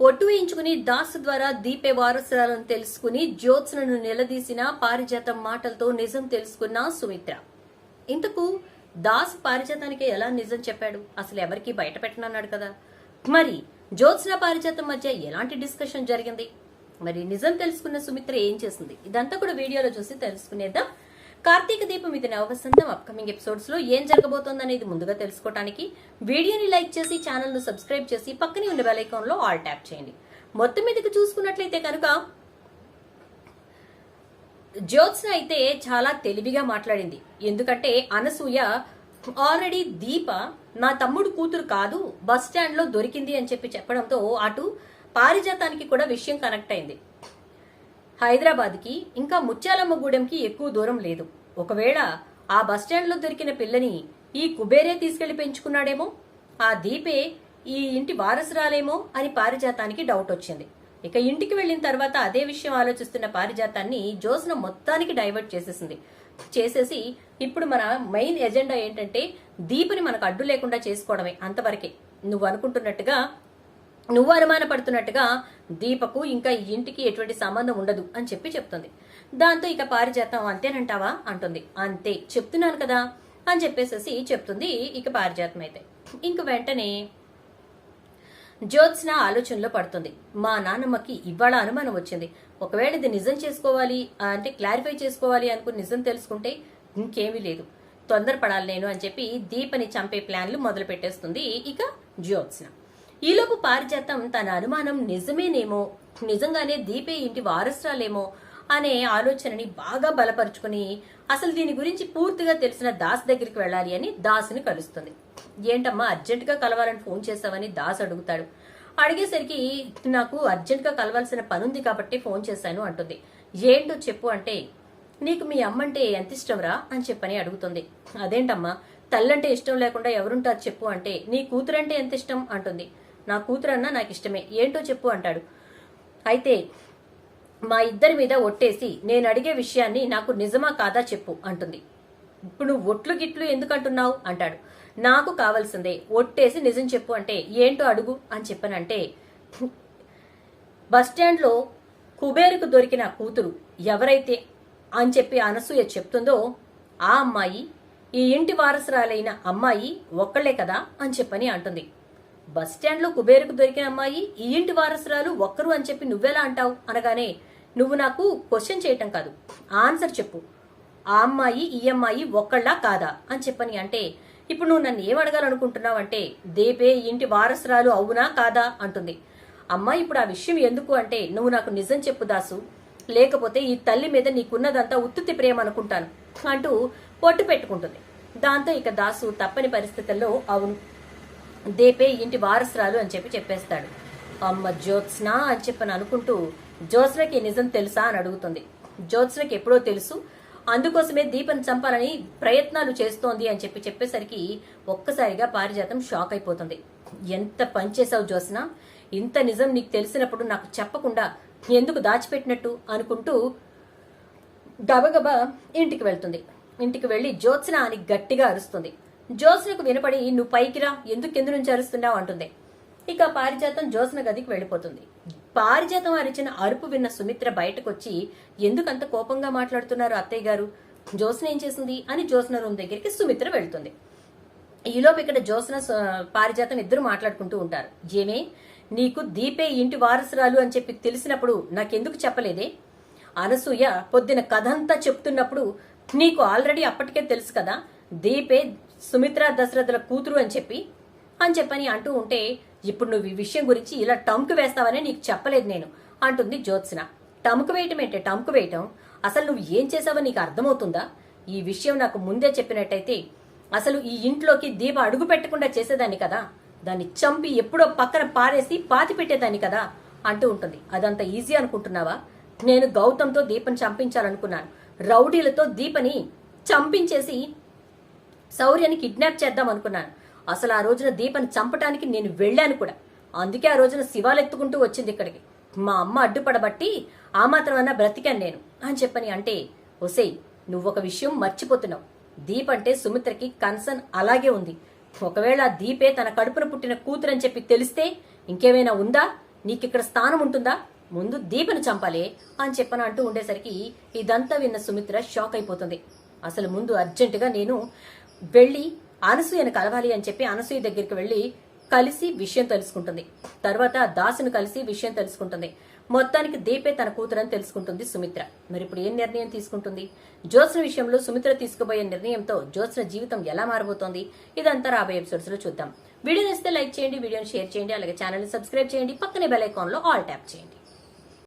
ఒట్టు వేయించుకుని దాస్ ద్వారా దీపే వారసురాలను తెలుసుకుని జ్యోత్స్నను నిలదీసిన పారిజాతం మాటలతో నిజం తెలుసుకున్న సుమిత్ర. ఇంతకు దాస్ పారిజాతానికి ఎలా నిజం చెప్పాడు? అసలు ఎవరికి బయట పెట్టనన్నాడు కదా. మరి జ్యోత్స్న పారిజాతం మధ్య ఎలాంటి డిస్కషన్ జరిగింది? మరి నిజం తెలుసుకున్న సుమిత్ర ఏం చేసింది? ఇదంతా కూడా వీడియోలో చూసి తెలుసుకునేద్దాం. కార్తీక దీపం ఇది నవవసంతం అప్కమింగ్ ఎపిసోడ్స్లో ఏం జరగబోతోంది అనేది ముందుగా తెలుసుకోవడానికి వీడియోని లైక్ చేసి ఛానల్ను సబ్స్క్రైబ్ చేసి పక్కనే ఉన్న బెల్ ఐకాన్లో ఆల్ ట్యాప్ చేయండి. మొత్తం మీదకి చూసుకున్నట్లయితే కనుక జ్యోత్స్న అయితే చాలా తెలివిగా మాట్లాడింది. ఎందుకంటే అనసూయ ఆల్రెడీ దీప నా తమ్ముడు కూతురు కాదు బస్ స్టాండ్లో దొరికింది అని చెప్పి చెప్పడంతో అటు పారిజాతానికి కూడా విషయం కనెక్ట్ అయింది. హైదరాబాద్కి ఇంకా ముత్యాలమ్మ గూడెంకి ఎక్కువ దూరం లేదు. ఒకవేళ ఆ బస్ దొరికిన పిల్లని ఈ కుబేరే తీసుకెళ్ళి పెంచుకున్నాడేమో? ఆ దీపే ఈ ఇంటి వారసురాలేమో అని పారిజాతానికి డౌట్ వచ్చింది. ఇక ఇంటికి వెళ్ళిన తర్వాత అదే విషయం ఆలోచిస్తున్న పారిజాతాన్ని జోస్న మొత్తానికి డైవర్ట్ చేసేసింది. చేసేసి ఇప్పుడు మన మెయిన్ ఎజెండా ఏంటంటే దీపని మనకు అడ్డు లేకుండా చేసుకోవడమే అంతవరకే. నువ్వు అనుకుంటున్నట్టుగా నువ్వు అనుమానపడుతున్నట్టుగా దీపకు ఇంకా ఈ ఇంటికి ఎటువంటి సంబంధం ఉండదు అని చెప్పి చెప్తుంది. దాంతో ఇక పారిజాతం అంతేనంటావా? అంటుంది. అంతే చెప్తున్నాను కదా అని చెప్పేసేసి చెప్తుంది ఇక పారిజాతం అయితే. ఇంక వెంటనే జ్యోత్స్న ఆలోచనలో పడుతుంది. మా నాన్నమ్మకి ఇవాళ అనుమానం వచ్చింది. ఒకవేళ ఇది నిజం చేసుకోవాలి అంటే క్లారిఫై చేసుకోవాలి అనుకుని నిజం తెలుసుకుంటే ఇంకేమీ లేదు. తొందరపడాలి నేను అని చెప్పి దీపని చంపే ప్లాన్లు మొదలు పెట్టేస్తుంది ఇక జ్యోత్స్న. ఈలోపు పారిజాతం తన అనుమానం నిజమేనేమో నిజంగానే దీపే ఇంటి వారసురాలేమో అనే ఆలోచనని బాగా బలపరుచుకుని అసలు దీని గురించి పూర్తిగా తెలిసిన దాస్ దగ్గరికి వెళ్ళాలి అని దాసుని కలుస్తుంది. ఏంటమ్మా అర్జెంటుగా కలవాలని ఫోన్ చేసావని దాస్ అడుగుతాడు. అడిగేసరికి నాకు అర్జెంటుగా కలవాల్సిన పనుంది కాబట్టి ఫోన్ చేశాను అంటుంది. ఏంటో చెప్పు అంటే నీకు మీ అమ్మంటే ఎంత ఇష్టంరా అని చెప్పని అడుగుతుంది. అదేంటమ్మా తల్లంటే ఇష్టం లేకుండా ఎవరుంటారు చెప్పు అంటే నీ కూతురంటే ఎంత ఇష్టం అంటుంది. నా కూతురన్నా నాకు ఇష్టమే ఏంటో చెప్పు అంటాడు. అయితే మా ఇద్దరి మీద ఒట్టేసి నేను అడిగే విషయాన్ని నాకు నిజమా కాదా చెప్పు అంటుంది. ఇప్పుడు నువ్వు ఒట్లు గిట్లు ఎందుకు అంటున్నావు అంటాడు. నాకు కావాల్సిందే ఒట్టేసి నిజం చెప్పు అంటే ఏంటో అడుగు అని చెప్పనంటే బస్ స్టాండ్లో కుబేరుకు దొరికిన కూతురు ఎవరైతే అని చెప్పి అనసూయ చెప్తుందో ఆ అమ్మాయి ఈ ఇంటి వారసురాలైన అమ్మాయి ఒక్కళ్ళే కదా అని చెప్పని అంటుంది. బస్ స్టాండ్లో కుబేరుకు దొరికిన అమ్మాయి ఈ ఇంటి వారసురాలు ఒక్కరు అని చెప్పి నువ్వెలా అంటావు? అనగానే నువ్వు నాకు క్వశ్చన్ చేయటం కాదు. ఆన్సర్ చెప్పు. ఆ అమ్మాయి ఈ అమ్మాయి ఒక్కళ్ళా కాదా? అని చెప్పని అంటే ఇప్పుడు నువ్వు నన్ను ఏం అడగాలనుకుంటున్నావు అంటే దేపే ఈ ఇంటి వారసురాలు అవునా కాదా? అంటుంది. అమ్మ ఇప్పుడు ఆ విషయం ఎందుకు అంటే నువ్వు నాకు నిజం చెప్పు దాసు. లేకపోతే ఈ తల్లి మీద నీకున్నదంతా ఉత్తుతి ప్రేమ అనుకుంటాను. అంటూ పొట్టు పెట్టుకుంటుంది. దాంతో ఇక దాసు తప్పని పరిస్థితుల్లో అవును. దేపే ఇంటి వారసురాలు అని చెప్పి చెప్పేస్తాడు. అమ్మ జ్యోత్స్నా అని చెప్పని అనుకుంటూ జ్యోత్స్నకి నిజం తెలుసా అని అడుగుతుంది. జ్యోత్స్నకి ఎప్పుడో తెలుసు. అందుకోసమే దీపం చంపాలని ప్రయత్నాలు చేస్తోంది అని చెప్పి చెప్పేసరికి ఒక్కసారిగా పారిజాతం షాక్ అయిపోతుంది. ఎంత పనిచేసావు జ్యోత్స్న? ఇంత నిజం నీకు తెలిసినప్పుడు నాకు చెప్పకుండా ఎందుకు దాచిపెట్టినట్టు? అనుకుంటూ గబగబా ఇంటికి వెళ్తుంది. ఇంటికి వెళ్ళి జ్యోత్స్న అని గట్టిగా అరుస్తుంది. జ్యోత్స్నకు వినపడి నువ్వు పైకిరా ఎందుకు కింద నుంచి అరుస్తున్నావు? అంటుంది. ఇక పారిజాతం జ్యోత్స్న గదికి వెళ్ళిపోతుంది. పారిజాతం అరిచిన అరుపు విన్న సుమిత్ర బయటకొచ్చి ఎందుకంత కోపంగా మాట్లాడుతున్నారు అత్తయ్య గారు? జ్యోత్స్న ఏం చేసింది? అని జోత్స్న రూమ్ దగ్గరికి సుమిత్ర వెళ్తుంది. ఈలోపు ఇక్కడ జ్యోత్స్న పారిజాతం ఇద్దరు మాట్లాడుకుంటూ ఉంటారు. ఏమే నీకు దీపే ఇంటి వారసురాలు అని చెప్పి తెలిసినప్పుడు నాకెందుకు చెప్పలేదే? అనసూయ పొద్దున కథంతా చెప్తున్నప్పుడు నీకు ఆల్రెడీ అప్పటికే తెలుసు కదా దీపే సుమిత్ర దశరథుల కూతురు అని చెప్పి అని చెప్పని అంటూ ఉంటే ఇప్పుడు నువ్వు ఈ విషయం గురించి ఇలా టంకు వేస్తావని నీకు చెప్పలేదు నేను అంటుంది జ్యోత్స్న. టంకు వేయటం ఏంటే? టంకు వేయటం? అసలు నువ్వు ఏం చేసావో నీకు అర్థమవుతుందా? ఈ విషయం నాకు ముందే చెప్పినట్టయితే అసలు ఈ ఇంట్లోకి దీప అడుగు పెట్టకుండా చేసేదాన్ని కదా? దాన్ని చంపి ఎప్పుడో పక్కన పారేసి పాతి పెట్టేదాన్ని కదా? అంటూ ఉంటుంది. అదంత ఈజీ అనుకుంటున్నావా? నేను గౌతంతో దీపని చంపించాలనుకున్నాను. రౌడీలతో దీపని చంపించేసి శౌర్యని కిడ్నాప్ చేద్దాం అనుకున్నాను. అసలు ఆ రోజున దీపని చంపటానికి నేను వెళ్ళాను కూడా. అందుకే ఆ రోజున శివాలు ఎత్తుకుంటూ వచ్చింది ఇక్కడికి. మా అమ్మ అడ్డుపడబట్టి ఆ మాత్రమన్నా బ్రతికాను నేను అని చెప్పని అంటే ఒసేయ్ నువ్వు ఒక విషయం మర్చిపోతున్నావు. దీప్ అంటే సుమిత్రకి కన్సర్న్ అలాగే ఉంది. ఒకవేళ దీపే తన కడుపున పుట్టిన కూతురని చెప్పి తెలిస్తే ఇంకేమైనా ఉందా? నీకిక్కడ స్థానం ఉంటుందా? ముందు దీపను చంపాలే అని చెప్పని అంటూ ఉండేసరికి ఇదంతా విన్న సుమిత్ర షాక్ అయిపోతుంది అసలు ముందు అర్జెంటుగా నేను వెళ్ళి అనసూయను కలవాలి అని చెప్పి అనసూయ దగ్గరికి వెళ్ళి కలిసి విషయం తెలుసుకుంటుంది. తర్వాత దాసును కలిసి విషయం తెలుసుకుంటుంది. మొత్తానికి దీపే తన కూతురని తెలుసుకుంటుంది సుమిత్ర. మరి ఇప్పుడు ఏం నిర్ణయం తీసుకుంటుంది? జ్యోత్స్న విషయంలో సుమిత్ర తీసుకుపోయే నిర్ణయంతో జ్యోత్స్న జీవితం ఎలా మారబోతోంది? ఇదంతా రాబోయే ఎపిసోడ్స్లో చూద్దాం. వీడియో నచ్చితే లైక్ చేయండి వీడియోని షేర్ చేయండి అలాగే ఛానల్ సబ్స్క్రైబ్ చేయండి పక్కనే బెల్ ఐకాన్లో ఆల్ ట్యాప్ చేయండి.